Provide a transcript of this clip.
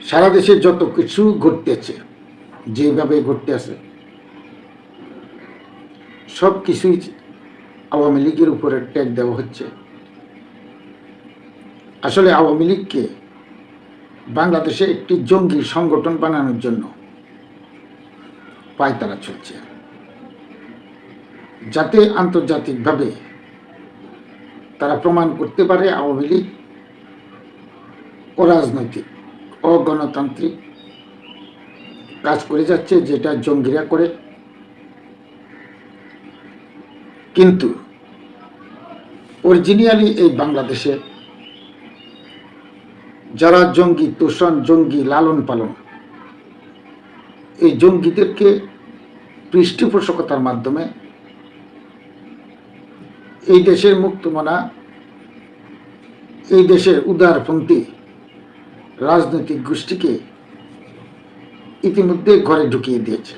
সারা দেশে যত কিছু ঘটতেছে, যেভাবে ঘটতে আছে, সব কিছুই আওয়ামী লীগের উপরে ট্যাগ দেওয়া হচ্ছে। আসলে আওয়ামী লীগকে বাংলাদেশে একটি জঙ্গি সংগঠন বানানোর জন্য পায়তারা চলছে। যাতে আন্তর্জাতিকভাবে তারা প্রমাণ করতে পারে আওয়ামী লীগ অরাজনৈতিক। অগণতান্ত্রিক কাজ করে যাচ্ছে, যেটা জঙ্গিরা করে। কিন্তু অরিজিনিয়ালি এই বাংলাদেশে যারা জঙ্গি তোষণ জঙ্গি লালন পালন, এই জঙ্গিদেরকে পৃষ্ঠপোষকতার মাধ্যমে এই দেশের মুক্তমনা, এই দেশের উদারপন্থী রাজনৈতিক গোষ্ঠীকে ইতিমধ্যে ঘরে ঢুকিয়ে দিয়েছে